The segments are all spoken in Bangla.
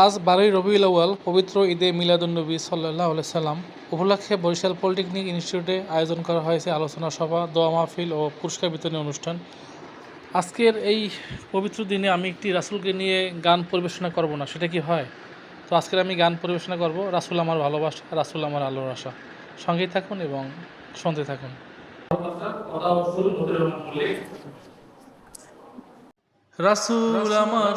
আজ বারোই রবিউল আউয়াল, পবিত্র ঈদে মিলাদুন্নবী সাল্লাহ সাল্লাম উপলক্ষে বরিশাল পলিটেকনিক ইনস্টিটিউটে আয়োজন করা হয়েছে আলোচনা সভা, দোয়া মাহফিল ও পুরস্কার বিতরণী অনুষ্ঠান। আজকের এই পবিত্র দিনে আমি একটি রাসুলকে নিয়ে গান পরিবেশনা করব না, সেটা কি হয়? তো আজকের আমি গান পরিবেশনা করব, রাসুল আমার ভালোবাসা, রাসুল আমার আলোর আশা। সঙ্গেই থাকুন এবং শুনতে থাকুন। রাসুল আমার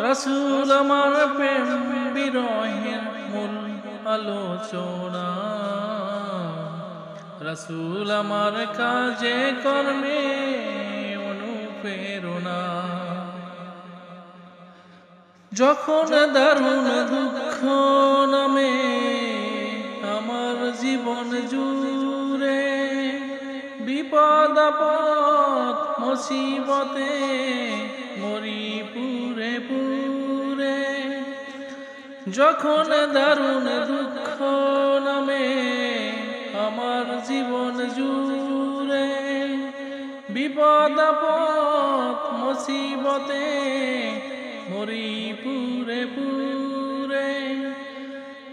রাসুল আমার প্রেম বিরহের মূল আলোচনা। রাসুল আমার কাজে কর্মে অনুপ্রেরণা। যখন দারুণ দুঃখ নামে আমার জীবন জুড়ে, বিপদ আপদ, মুসিবতে মরি পুরে যখন দারুণ দুঃখ নামে আমার জীবন জুড়ে বিপদ আপদ মুসিবতে মরি পুরে পুরে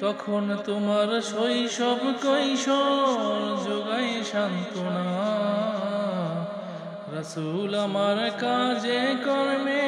তখন তোমার শৈশব কৈশোর যোগাই সান্ত্বনা। রসুল আমার কাজে কর্মে